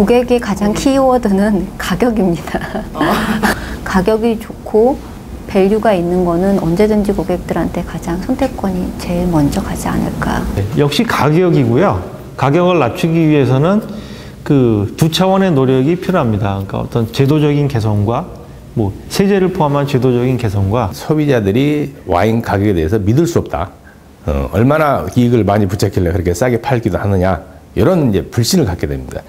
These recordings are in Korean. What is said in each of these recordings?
고객의 가장 키워드는 가격입니다. 가격이 좋고 밸류가 있는 거는 언제든지 고객들한테 가장 선택권이 제일 먼저 가지 않을까. 네, 역시 가격이고요. 가격을 낮추기 위해서는 그 두 차원의 노력이 필요합니다. 그러니까 어떤 제도적인 개선과 뭐 세제를 포함한 제도적인 개선과 소비자들이 와인 가격에 대해서 믿을 수 없다. 어, 얼마나 이익을 많이 붙였길래 그렇게 싸게 팔기도 하느냐. 이런 이제 불신을 갖게 됩니다.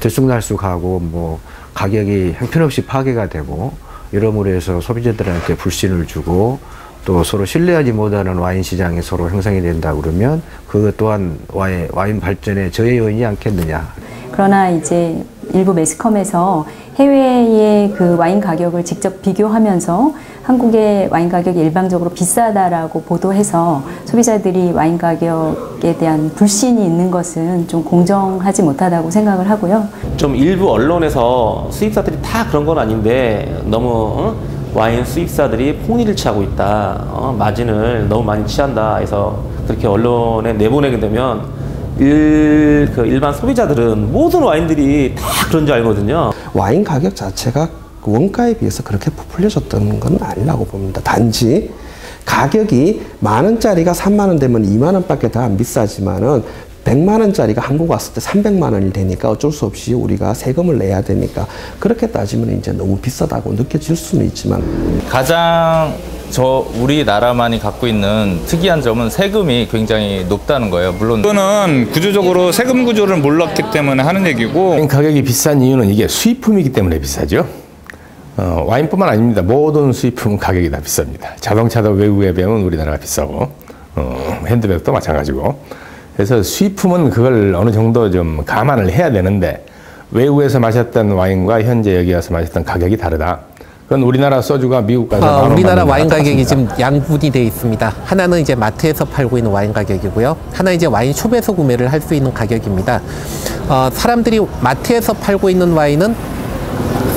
들쑥날쑥하고 뭐 가격이 형편없이 파괴가 되고 이러므로 해서 소비자들한테 불신을 주고 또 서로 신뢰하지 못하는 와인 시장이 서로 형성이 된다 그러면 그것 또한 와인, 와인 발전에 저해 요인이 않겠느냐. 그러나 이제 일부 매스컴에서 해외의 그 와인 가격을 직접 비교하면서 한국의 와인 가격이 일방적으로 비싸다라고 보도해서 소비자들이 와인 가격에 대한 불신이 있는 것은 좀 공정하지 못하다고 생각을 하고요. 좀 일부 언론에서 수입사들이 다 그런 건 아닌데 너무 어? 와인 수입사들이 폭리를 취하고 있다. 어? 마진을 너무 많이 취한다. 해서 그렇게 언론에 내보내게 되면 일, 그 일반 소비자들은 모든 와인들이 다 그런 줄 알거든요. 와인 가격 자체가 원가에 비해서 그렇게 부풀려졌던 건 아니라고 봅니다. 단지 가격이 만 원짜리가 3만 원 되면 2만 원밖에 더안 비싸지만은 100만 원짜리가 한국 왔을 때 300만 원이 되니까 어쩔 수 없이 우리가 세금을 내야 되니까 그렇게 따지면 이제 너무 비싸다고 느껴질 수는 있지만 가장 저 우리나라만이 갖고 있는 특이한 점은 세금이 굉장히 높다는 거예요. 물론 이거는 구조적으로 세금 구조를 몰랐기 때문에 하는 얘기고 가격이 비싼 이유는 이게 수입품이기 때문에 비싸죠. 어, 와인뿐만 아닙니다. 모든 수입품 가격이 다 비쌉니다. 자동차도 외국에 비하면 우리나라가 비싸고 어, 핸드백도 마찬가지고 그래서 수입품은 그걸 어느 정도 좀 감안을 해야 되는데 외국에서 마셨던 와인과 현재 여기 와서 마셨던 가격이 다르다. 그건 우리나라 소주가 미국 가서 어, 만 우리나라 원 와인 가격이 지금 양분이 되어 있습니다. 하나는 이제 마트에서 팔고 있는 와인 가격이고요. 하나 이제 와인 숍에서 구매를 할 수 있는 가격입니다. 어, 사람들이 마트에서 팔고 있는 와인은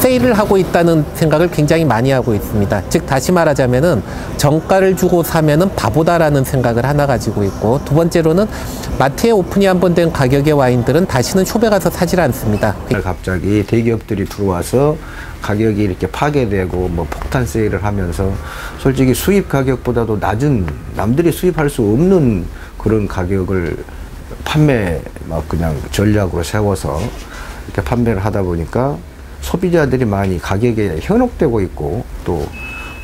세일을 하고 있다는 생각을 굉장히 많이 하고 있습니다. 즉 다시 말하자면은 정가를 주고 사면은 바보다라는 생각을 하나 가지고 있고 두 번째로는 마트에 오픈이 한 번 된 가격의 와인들은 다시는 숍에 가서 사질 않습니다. 갑자기 대기업들이 들어와서 가격이 이렇게 파괴되고 뭐 폭탄 세일을 하면서 솔직히 수입 가격보다도 낮은 남들이 수입할 수 없는 그런 가격을 판매 막 그냥 전략으로 세워서 이렇게 판매를 하다 보니까 소비자들이 많이 가격에 현혹되고 있고 또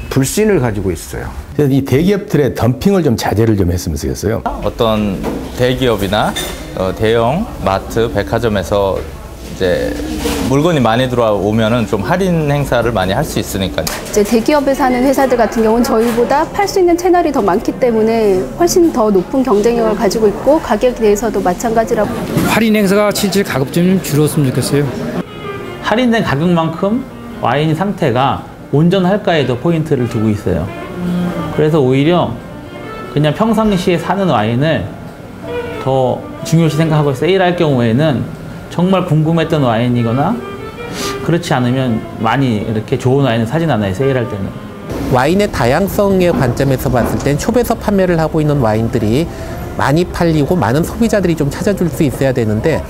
불신을 가지고 있어요. 이 대기업들의 덤핑을 좀 자제를 좀 했으면 좋겠어요. 어떤 대기업이나 어, 대형 마트, 백화점에서 이제 물건이 많이 들어오면은 좀 할인 행사를 많이 할 수 있으니까 이제 대기업에 사는 회사들 같은 경우는 저희보다 팔 수 있는 채널이 더 많기 때문에 훨씬 더 높은 경쟁력을 가지고 있고 가격에 대해서도 마찬가지라고. 할인 행사가 실질 가격 좀 줄었으면 좋겠어요. 할인된 가격만큼 와인 상태가 온전할까에도 포인트를 두고 있어요. 그래서 오히려 그냥 평상시에 사는 와인을 더 중요시 생각하고 세일할 경우에는 정말 궁금했던 와인이거나 그렇지 않으면 많이 이렇게 좋은 와인을 사진 않아요, 세일할 때는. 와인의 다양성의 관점에서 봤을 땐 숍에서 판매를 하고 있는 와인들이 많이 팔리고 많은 소비자들이 좀 찾아줄 수 있어야 되는데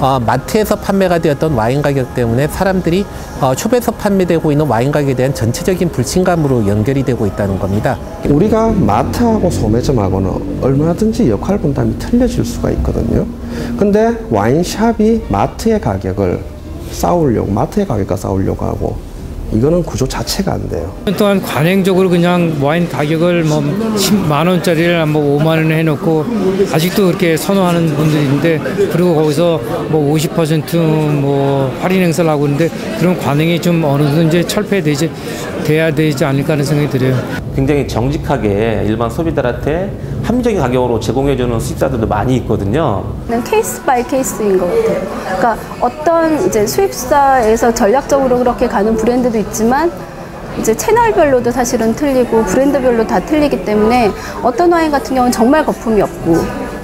어, 마트에서 판매가 되었던 와인 가격 때문에 사람들이 어, 숍에서 판매되고 있는 와인 가격에 대한 전체적인 불신감으로 연결이 되고 있다는 겁니다. 우리가 마트하고 소매점하고는 얼마든지 역할 분담이 틀려질 수가 있거든요. 근데 와인샵이 마트의 가격을 싸우려고 마트의 가격과 싸우려고 하고 이거는 구조 자체가 안 돼요. 또한 관행적으로 그냥 와인 가격을 뭐 10만 원짜리를 뭐 5만 원에 해놓고 아직도 그렇게 선호하는 분들이 있는데 그리고 거기서 뭐 50%뭐 할인 행사를 하고 있는데 그런 관행이 좀 어느 정도 이제 철폐되지 돼야 되지 않을까 하는 생각이 들어요. 굉장히 정직하게 일반 소비자들한테 합리적인 가격으로 제공해주는 수입사들도 많이 있거든요. 는 케이스 바이 케이스인 것 같아요. 그러니까 어떤 이제 수입사에서 전략적으로 그렇게 가는 브랜드도 있지만 이제 채널별로도 사실은 틀리고 브랜드별로 다 틀리기 때문에 어떤 와인 같은 경우는 정말 거품이 없고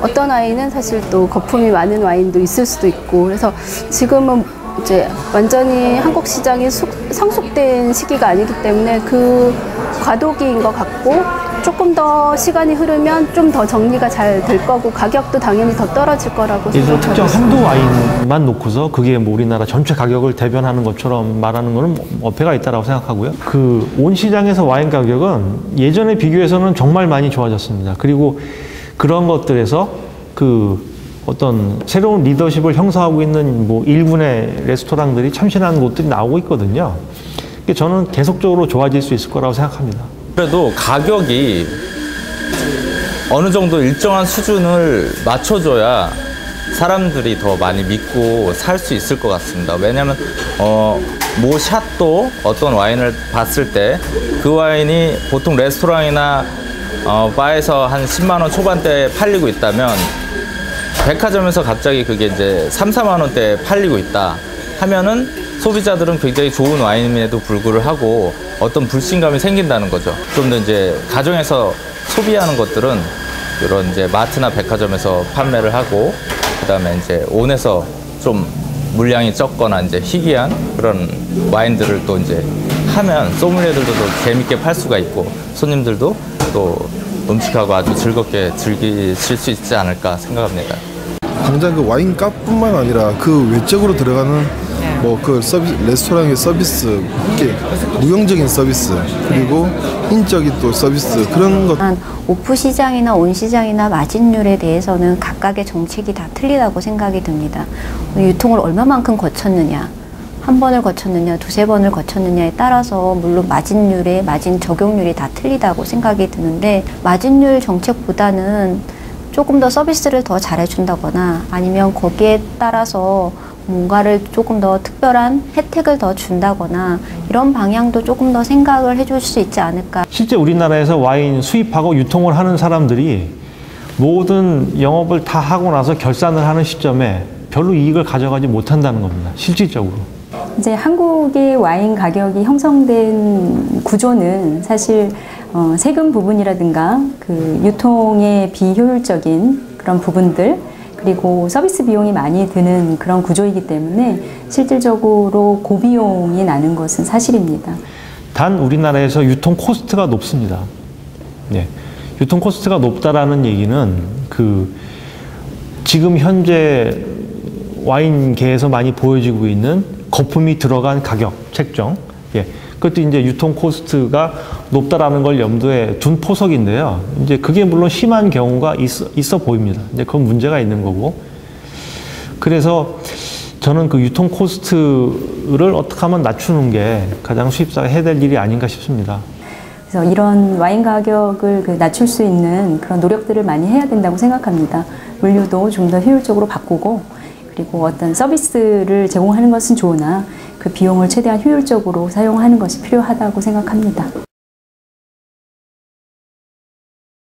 어떤 와인은 사실 또 거품이 많은 와인도 있을 수도 있고 그래서 지금은 이제 완전히 한국 시장이 숙, 성숙된 시기가 아니기 때문에 그 과도기인 것 같고 조금 더 시간이 흐르면 좀 더 정리가 잘 될 거고 가격도 당연히 더 떨어질 거라고 예를 특정. 한두 와인만 놓고서 그게 뭐 우리나라 전체 가격을 대변하는 것처럼 말하는 거는 뭐 어폐가 있다라고 생각하고요. 그 온 시장에서 와인 가격은 예전에 비교해서는 정말 많이 좋아졌습니다. 그리고 그런 것들에서 그 어떤 새로운 리더십을 형성하고 있는 뭐 일군의 레스토랑들이 참신한 곳들이 나오고 있거든요. 저는 계속적으로 좋아질 수 있을 거라고 생각합니다. 그래도 가격이 어느 정도 일정한 수준을 맞춰줘야 사람들이 더 많이 믿고 살 수 있을 것 같습니다. 왜냐하면 어, 모 샷도 어떤 와인을 봤을 때 그 와인이 보통 레스토랑이나 어, 바에서 한 10만 원 초반대에 팔리고 있다면 백화점에서 갑자기 그게 이제 3, 4만 원대에 팔리고 있다 하면은 소비자들은 굉장히 좋은 와인임에도 불구하고 어떤 불신감이 생긴다는 거죠. 좀 더 이제 가정에서 소비하는 것들은 이런 이제 마트나 백화점에서 판매를 하고 그다음에 이제 온에서 좀 물량이 적거나 이제 희귀한 그런 와인들을 또 이제 하면 소믈리에들도 더 재밌게 팔 수가 있고 손님들도 또 음식하고 아주 즐겁게 즐기실 수 있지 않을까 생각합니다. 당장 그 와인 값뿐만 아니라 그 외적으로 들어가는 뭐 그 서비스 레스토랑의 서비스 이게 무용적인 서비스 그리고 인적인 또 서비스 그런 것한 오프 시장이나 온 시장이나 마진율에 대해서는 각각의 정책이 다 틀리다고 생각이 듭니다. 유통을 얼마만큼 거쳤느냐, 한 번을 거쳤느냐, 두세 번을 거쳤느냐에 따라서 물론 마진율의 마진 적용률이 다 틀리다고 생각이 드는데 마진율 정책보다는 조금 더 서비스를 더 잘해준다거나 아니면 거기에 따라서 뭔가를 조금 더 특별한 혜택을 더 준다거나 이런 방향도 조금 더 생각을 해줄 수 있지 않을까. 실제 우리나라에서 와인 수입하고 유통을 하는 사람들이 모든 영업을 다 하고 나서 결산을 하는 시점에 별로 이익을 가져가지 못한다는 겁니다. 실질적으로. 이제 한국의 와인 가격이 형성된 구조는 사실 어, 세금 부분이라든가 그 유통의 비효율적인 그런 부분들 그리고 서비스 비용이 많이 드는 그런 구조이기 때문에 실질적으로 고비용이 나는 것은 사실입니다. 단 우리나라에서 유통 코스트가 높습니다. 네. 유통 코스트가 높다라는 얘기는 그 지금 현재 와인계에서 많이 보여지고 있는 거품이 들어간 가격 책정. 예. 그것도 이제 유통 코스트가 높다라는 걸 염두에 둔 포석인데요. 이제 그게 물론 심한 경우가 있어, 있어 보입니다. 이제 그건 문제가 있는 거고. 그래서 저는 그 유통 코스트를 어떻게 하면 낮추는 게 가장 수입사가 해야 될 일이 아닌가 싶습니다. 그래서 이런 와인 가격을 그 낮출 수 있는 그런 노력들을 많이 해야 된다고 생각합니다. 물류도 좀 더 효율적으로 바꾸고 그리고 어떤 서비스를 제공하는 것은 좋으나 그 비용을 최대한 효율적으로 사용하는 것이 필요하다고 생각합니다.